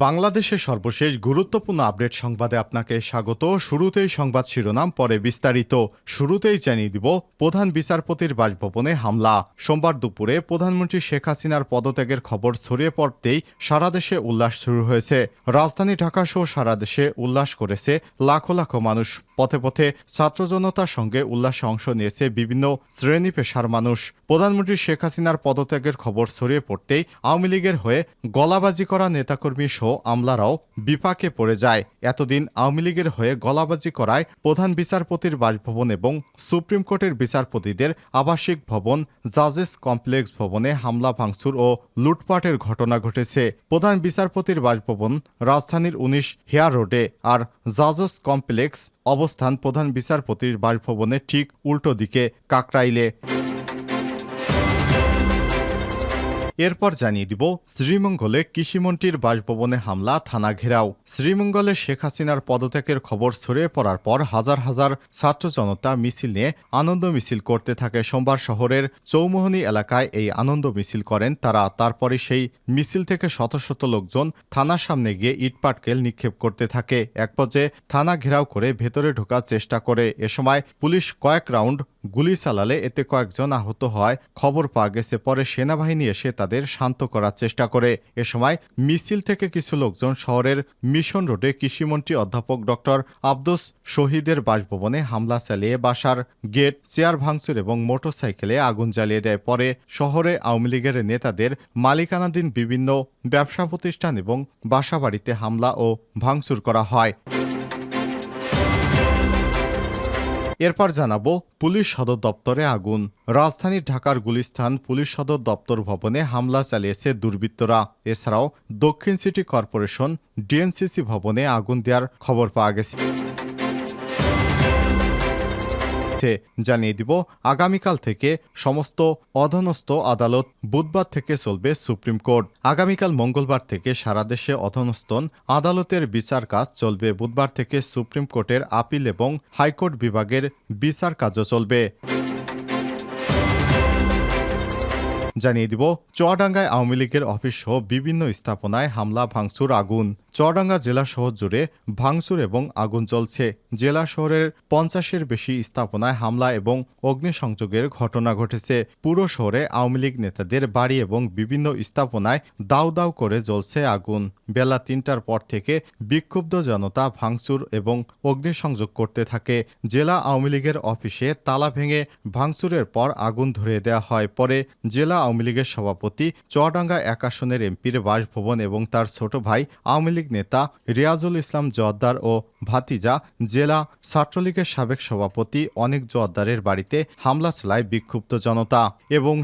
বাংলাদেশের সর্বশেষ গুরুত্বপূর্ণ আপডেট সংবাদে আপনাকে স্বাগত। শুরুতেই সংবাদ শিরোনাম, পরে বিস্তারিত। শুরুতেই জানিয়ে দিব, প্রধান বিচারপতির বাসভবনে হামলা। সোমবার দুপুরে প্রধানমন্ত্রী শেখ হাসিনার পদত্যাগের খবর ছড়িয়ে পড়তেই সারা দেশে উল্লাস শুরু হয়েছে। রাজধানী ঢাকা সহ সারা দেশে উল্লাস করেছে লাখো লাখো মানুষ। পথে পথে ছাত্র জনতার সঙ্গে উল্লাসে অংশ নিয়েছে বিভিন্ন শ্রেণি পেশার মানুষ। প্রধানমন্ত্রী শেখ হাসিনার পদত্যাগের খবর ছড়িয়ে পড়তেই আওয়ামী লীগের হয়ে গলাবাজি করা নেতাকর্মী সহ আমলারাও বিপাকে পড়ে যায়। এতদিন আওয়ামী লীগের হয়ে গলাবাজি করায় প্রধান বিচারপতির বাসভবন এবং সুপ্রিম কোর্টের বিচারপতিদের আবাসিক ভবন, জাজেস কমপ্লেক্স ভবনে হামলা, ভাঙচুর ও লুটপাটের ঘটনা ঘটেছে। প্রধান বিচারপতির বাসভবন রাজধানীর উনিশ হেয়ার রোডে আর জাজেস কমপ্লেক্স অবস্থান প্রধান বিচারপতির বাসভবনের ঠিক উল্টো দিকে কাকরাইলে। এরপর জানিয়ে দিব, শ্রীমঙ্গলে কৃষিমন্ত্রীর বাসভবনে হামলা, থানা ঘেরাও। শ্রীমঙ্গলে শেখ হাসিনার পদত্যাগের খবর ছড়িয়ে পড়ার পর হাজার হাজার ছাত্র জনতা মিছিল নিয়ে আনন্দ মিছিল করতে থাকে সোমবার শহরের চৌমোহনী এলাকায় এই আনন্দ মিছিল করেন তারা। তারপরে সেই মিছিল থেকে শত শত লোকজন থানার সামনে গিয়ে ইটপাটকেল নিক্ষেপ করতে থাকে। এক পর্যায়ে থানা ঘেরাও করে ভেতরে ঢোকার চেষ্টা করে। এ সময় পুলিশ কয়েক রাউন্ড গুলি চালালে এতে কয়েকজন আহত হয়। খবর পাওয়া গেছে, পরে সেনাবাহিনী এসে তাদের শান্ত করার চেষ্টা করে। এ সময় মিছিল থেকে কিছু লোকজন শহরের মিশন রোডে কৃষিমন্ত্রী অধ্যাপক ডক্টর আব্দুস শহীদের বাসভবনে হামলা চালিয়ে বাসার গেট, চেয়ার ভাঙচুর এবং মোটরসাইকেলে আগুন জ্বালিয়ে দেয়। পরে শহরে আওয়ামী লীগের নেতাদের মালিকানাধীন বিভিন্ন ব্যবসা প্রতিষ্ঠান এবং বাসাবাড়িতে হামলা ও ভাঙচুর করা হয়। এরপর জানাব পুলিশ সদর দপ্তরে আগুন। রাজধানীর ঢাকার গুলিস্থান পুলিশ সদর দপ্তর ভবনে হামলা চালিয়েছে দুর্বৃত্তরা। এছাড়াও দক্ষিণ সিটি কর্পোরেশন ডিএনসিসি ভবনে আগুন দেওয়ার খবর পাওয়া গেছে। মধ্যে জানিয়ে দিব, আগামীকাল থেকে সমস্ত অধনস্থ আদালত বুধবার থেকে চলবে সুপ্রিম কোর্ট। আগামীকাল মঙ্গলবার থেকে সারা দেশে অধনস্থন আদালতের বিচার কাজ চলবে। বুধবার থেকে সুপ্রিম কোর্টের আপিল এবং হাইকোর্ট বিভাগের বিচার কাজও চলবে। জানিয়ে দিব, চুয়াডাঙ্গায় আওয়ামী লীগের অফিস সহ বিভিন্ন স্থাপনায় হামলা, ভাঙচুর, আগুন। চুয়াডাঙ্গা জেলা শহর জুড়ে ভাঙচুর এবং আগুন চলছে জেলা শহরের পঞ্চাশের বেশি স্থাপনায় হামলা এবং অগ্নিসংযোগের ঘটনা ঘটেছে। পুরো শহরে আওয়ামী লীগ নেতাদের বাড়ি এবং বিভিন্ন স্থাপনায় দাউ দাউ করে জ্বলছে আগুন। বেলা তিনটার পর থেকে বিক্ষুব্ধ জনতা ভাঙচুর এবং অগ্নিসংযোগ করতে থাকে। জেলা আওয়ামী লীগের অফিসে তালা ভেঙে ভাঙচুরের পর আগুন ধরিয়ে দেওয়া হয়। পরে জেলা আওয়ামী লীগের সভাপতি চুয়াডাঙ্গা এক আসনের এমপির বাসভবন এবং তার ছোট ভাই আওয়ামী লীগ নেতা রিয়াজুল ইসলাম জোয়াদ্দার ও ভাতিজা জেলা ছাত্রলীগের সাবেক সভাপতি অনেক জোয়াদ্দারের বাড়িতে হামলা চালায় বিক্ষুব্ধ জনতা এবং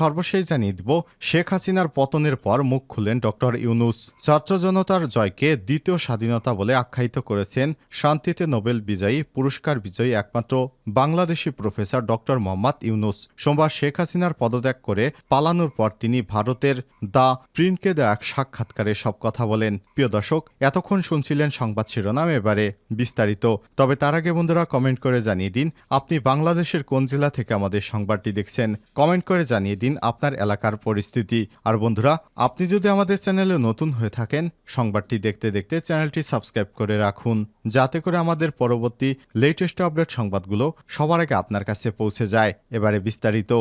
সর্বশেষ জানিয়ে দিব, শেখ হাসিনার পতনের পর মুখ খুললেন ডক্টর ইউনুস। ছাত্র জনতার জয়কে দ্বিতীয় স্বাধীনতা বলে আখ্যায়িত করেছেন শান্তিতে নোবেল বিজয়ী, পুরস্কার বিজয়ী একমাত্র বাংলাদেশি প্রফেসর ডক্টর মোহাম্মদ ইউনুস। সোমবার শেখ হাসিনার পদত্যাগ করে পালানোর পর তিনি ভারতের দ্য প্রিন্টকে দেওয়া এক সাক্ষাৎকারে সব কথা বলেন। প্রিয় দর্শক, এতক্ষণ শুনছিলেন সংবাদ শিরোনাম, এবারে বিস্তারিত। তবে তার আগে বন্ধুরা কমেন্ট করে জানিয়ে দিন, আপনি বাংলাদেশের কোন জেলা থেকে আমাদের সংবাদটি দেখছেন? কমেন্ট করে জানিয়ে দিন আপনার এলাকার পরিস্থিতি। আর বন্ধুরা, আপনি যদি আমাদের চ্যানেলে নতুন হয়ে থাকেন, সংবাদটি দেখতে দেখতে চ্যানেলটি সাবস্ক্রাইব করে রাখুন, যাতে করে আমাদের পরবর্তী লেটেস্ট আপডেট সংবাদগুলো সবার আগে আপনার কাছে পৌঁছে যায়। এবারে বিস্তারিত।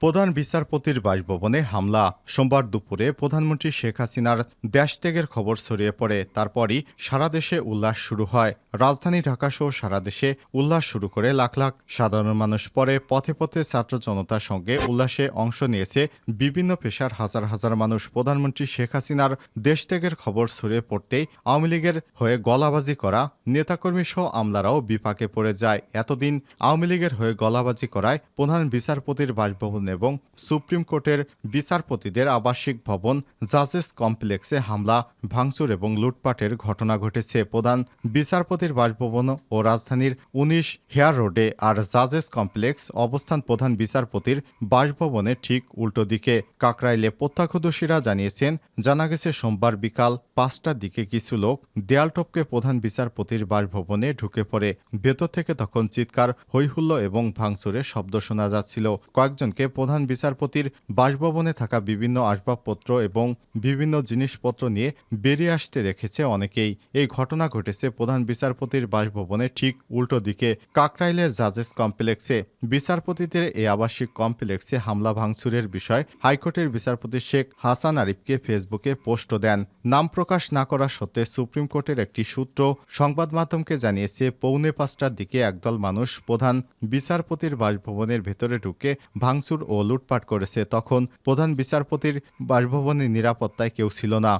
প্রধান বিচারপতির বাসভবনে হামলা। সোমবার দুপুরে প্রধানমন্ত্রী শেখ হাসিনার দেশ ত্যাগের খবর ছড়িয়ে পড়ে। তারপরই সারা দেশে উল্লাস শুরু হয়। রাজধানী ঢাকা সহ সারা দেশে উল্লাস শুরু করে লাখ লাখ সাধারণ মানুষ পরে পথে পথে ছাত্র জনতার সঙ্গে উল্লাসে অংশ নিয়েছে বিভিন্ন পেশার হাজার হাজার মানুষ। প্রধানমন্ত্রী শেখ হাসিনার দেশ ত্যাগের খবর ছড়িয়ে পড়তেই আওয়ামী লীগের হয়ে গলাবাজি করা নেতাকর্মী সহ আমলারাও বিপাকে পড়ে যায়। এতদিন আওয়ামী লীগের হয়ে গলাবাজি করায় প্রধান বিচারপতির বাসভবন এবং সুপ্রিম কোর্টের বিচারপতিদের আবাসিক ভবন, জাজেস কমপ্লেক্সে হামলা, ভাঙচুর এবং লুটপাটের ঘটনা ঘটেছে। প্রধান বিচারপতি বিচারপতির বাসভবন ও রাজধানীর উনিশ হেয়ার রোডে আর জাজেস কমপ্লেক্স অবস্থান প্রধান বিচারপতির বাসভবনের ঠিক উল্টো দিকে কাকরাইলে প্রত্যক্ষদর্শীরা জানিয়েছেন, জানা গেছে সোমবার বিকাল পাঁচটার দিকে কিছু লোক দেয়াল টপকে প্রধান বিচারপতির বাসভবনে ঢুকে পড়ে। ভেতর থেকে তখন চিৎকার হৈহুল্য এবং ভাঙচুরের শব্দ শোনা যাচ্ছিল। কয়েকজনকে প্রধান বিচারপতির বাসভবনে থাকা বিভিন্ন আসবাবপত্র এবং বিভিন্ন জিনিসপত্র নিয়ে বেরিয়ে আসতে দেখেছে অনেকেই। এই ঘটনা ঘটেছে প্রধান বিচারপতির বাসভবনের ঠিক উল্টো দিকে কাকরাইলের জাজেস কমপ্লেক্সে বিচারপতিদের এই আবাসিক কমপ্লেক্সে হামলা ভাঙচুরের বিষয় হাইকোর্টের বিচারপতি শেখ হাসান আরিফকে ফেসবুকে পোস্ট দেন। নাম প্রকাশ না করা সত্ত্বে সুপ্রিম কোর্টের একটি সূত্র সংবাদ মাধ্যমকে জানিয়েছে, পৌনে পাঁচটার দিকে একদল মানুষ প্রধান বিচারপতির বাসভবনের ভেতরে ঢুকে ভাঙচুর ও লুটপাট করেছে। তখন প্রধান বিচারপতির বাসভবনের নিরাপত্তায় কেউ ছিল না।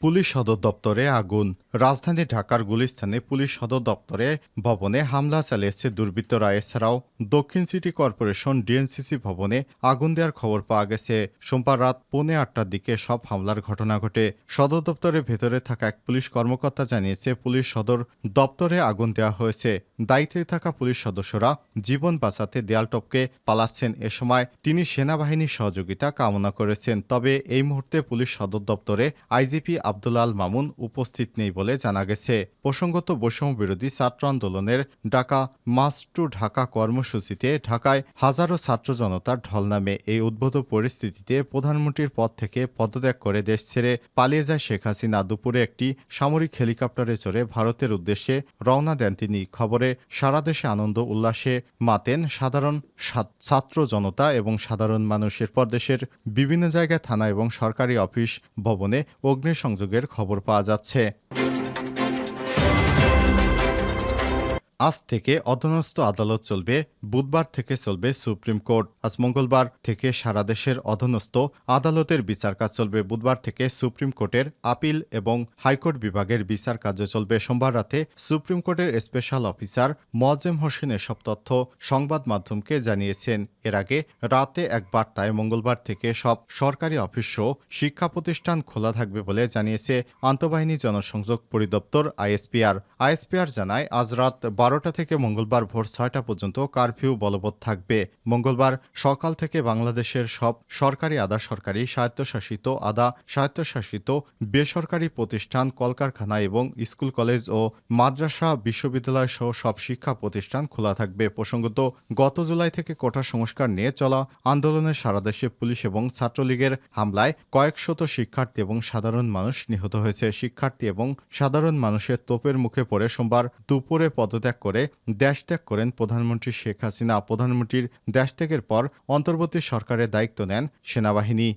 পুলিশ সদর দপ্তরে আগুন। রাজধানী ঢাকার গুলিস্তানে পুলিশ সদর দপ্তরে ভবনে হামলা চালিয়েছে দুর্বৃত্তরা এছাড়াও দক্ষিণ সিটি কর্পোরেশন ডিএনসিসি ভবনে আগুন দেওয়ার খবর পাওয়া গেছে। সোমবার রাত পৌনে আটটার দিকে সব হামলার ঘটনা ঘটে। সদর দপ্তরের ভেতরে থাকা এক পুলিশ কর্মকর্তা জানিয়েছে, পুলিশ সদর দপ্তরে আগুন দেওয়া হয়েছে। দায়িত্বে থাকা পুলিশ সদস্যরা জীবন বাঁচাতে দেয়াল টপকে পালাচ্ছেন। এ সময় তিনি সেনাবাহিনীর সহযোগিতা কামনা করেছেন। তবে এই মুহূর্তে পুলিশ সদর দপ্তরে আইজিপি আব্দুল আল মামুন উপস্থিত নেই বলে জানা গেছে। প্রসঙ্গত বৈষম্য বিরোধী ছাত্র আন্দোলনের ডাকা মাস টু ঢাকা কর্মসূচিতে ঢাকায় হাজারো ছাত্র জনতার ঢল নামে এই উদ্ভূত পরিস্থিতিতে প্রধানমন্ত্রীর পদ থেকে পদত্যাগ করে দেশ ছেড়ে পালিয়ে যায় শেখ হাসিনা। দুপুরে একটি সামরিক হেলিকপ্টারে চড়ে ভারতের উদ্দেশ্যে রওনা দেন তিনি। খবরে, সারা দেশে আনন্দ, উল্লাসে মাতেন সাধারণ ছাত্র জনতা এবং সাধারণ মানুষের এরপর দেশের বিভিন্ন জায়গায় থানা এবং সরকারি অফিস ভবনে অগ্নিসংযোগের খবর পাওয়া যাচ্ছে। আজ থেকে অধনস্থ আদালত চলবে, বুধবার থেকে চলবে সুপ্রিম কোর্ট। আজ মঙ্গলবার থেকে সারা দেশের অধনস্থ আদালতের বিচার কাজ চলবে। বুধবার থেকে সুপ্রিম কোর্টের আপিল এবং হাইকোর্ট বিভাগের বিচার কার্য চলবে। সোমবার রাতে সুপ্রিম কোর্টের স্পেশাল অফিসার মোয়াজ্জেম হোসেন এসব তথ্য সংবাদ মাধ্যমকে জানিয়েছেন। এর আগে রাতে এক বার্তায় মঙ্গলবার থেকে সব সরকারি অফিস শিক্ষা প্রতিষ্ঠান খোলা থাকবে বলে জানিয়েছে আন্তঃবাহিনী জনসংযোগ পরিদপ্তর আইএসপিআর। আইএসপিআর জানায়, আজ রাত বারোটা থেকে মঙ্গলবার ভোর ছয়টা পর্যন্ত কারফিউ বলবৎ থাকবে। মঙ্গলবার সকাল থেকে বাংলাদেশের সব সরকারি আধা সরকারি স্বায়ত্তশাসিত, আধা স্বায়ত্তশাসিত বেসরকারি প্রতিষ্ঠান, কলকারখানা এবং স্কুল, কলেজ ও মাদ্রাসা, বিশ্ববিদ্যালয় সহ সব শিক্ষা প্রতিষ্ঠান খোলা থাকবে। প্রসঙ্গত, গত জুলাই থেকে কোটা সংস্কার নিয়ে চলা আন্দোলনে সারা দেশে পুলিশ এবং ছাত্রলীগের হামলায় কয়েকশত শিক্ষার্থী এবং সাধারণ মানুষ নিহত হয়েছে। শিক্ষার্থী এবং সাধারণ মানুষের তোপের মুখে পড়ে সোমবার দুপুরে পদত্যাগ করে দেশ ত্যাগ করেন প্রধানমন্ত্রী শেখ হাসিনা। প্রধানমন্ত্রীর দেশ ত্যাগের পর অন্তর্বর্তী সরকারের দায়িত্ব নেন সেনাবাহিনী।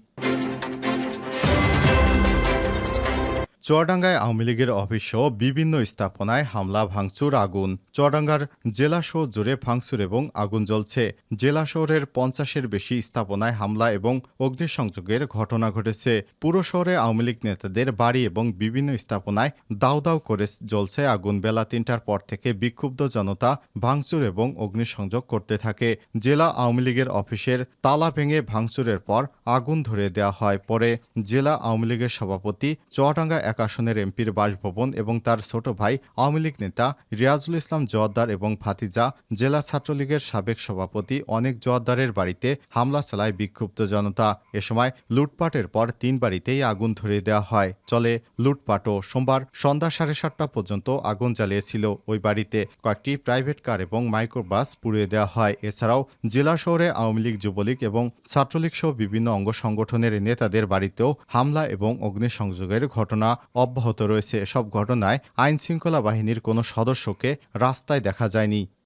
চুয়াডাঙ্গায় আওয়ামী লীগের অফিস সহ বিভিন্ন স্থাপনায় হামলা, ভাঙচুর, আগুন। চুয়াডাঙ্গার জেলা শহর জুড়ে ভাঙচুর এবং আগুন জ্বলছে। জেলা শহরের পঞ্চাশের বেশি স্থাপনায় হামলা এবং অগ্নিসংযোগের ঘটনা ঘটেছে। পুরো শহরে আওয়ামী লীগ নেতাদের বাড়ি এবং বিভিন্ন স্থাপনায় দাউ দাউ করে জ্বলছে আগুন। বেলা তিনটার পর থেকে বিক্ষুব্ধ জনতা ভাঙচুর এবং অগ্নিসংযোগ করতে থাকে। জেলা আওয়ামী লীগের অফিসের তালা ভেঙে ভাঙচুরের পর আগুন ধরে দেওয়া হয়। পরে জেলা আওয়ামী লীগের সভাপতি চুয়াডাঙ্গা এক আসনের এমপির বাসভবন এবং তার ছোট ভাই আওয়ামী লীগ নেতা রিয়াজুল ইসলাম জোয়াদ্দার এবং ভাতিজা জেলা ছাত্রলীগের সাবেক সভাপতি অনেক জোয়াদ্দারের বাড়িতে হামলা চালায় বিক্ষুব্ধ জনতা। এ সময় লুটপাটের পর তিন বাড়িতেই আগুন ধরিয়ে দেওয়া হয়। চলে লুটপাটও সোমবার সন্ধ্যা সাড়ে সাতটা পর্যন্ত আগুন জ্বালিয়েছিল ওই বাড়িতে। কয়েকটি প্রাইভেট কার এবং মাইক্রোবাস পুড়িয়ে দেওয়া হয়। এছাড়াও জেলা শহরে আওয়ামী লীগ, যুবলীগ এবং ছাত্রলীগ সহ বিভিন্ন অঙ্গ সংগঠনের নেতাদের বাড়িতেও হামলা এবং অগ্নিসংযোগের ঘটনা অব্যাহত রয়েছে এসব ঘটনায় আইনশৃঙ্খলা বাহিনীর কোনো সদস্যকে রাস্তায় দেখা যায়নি।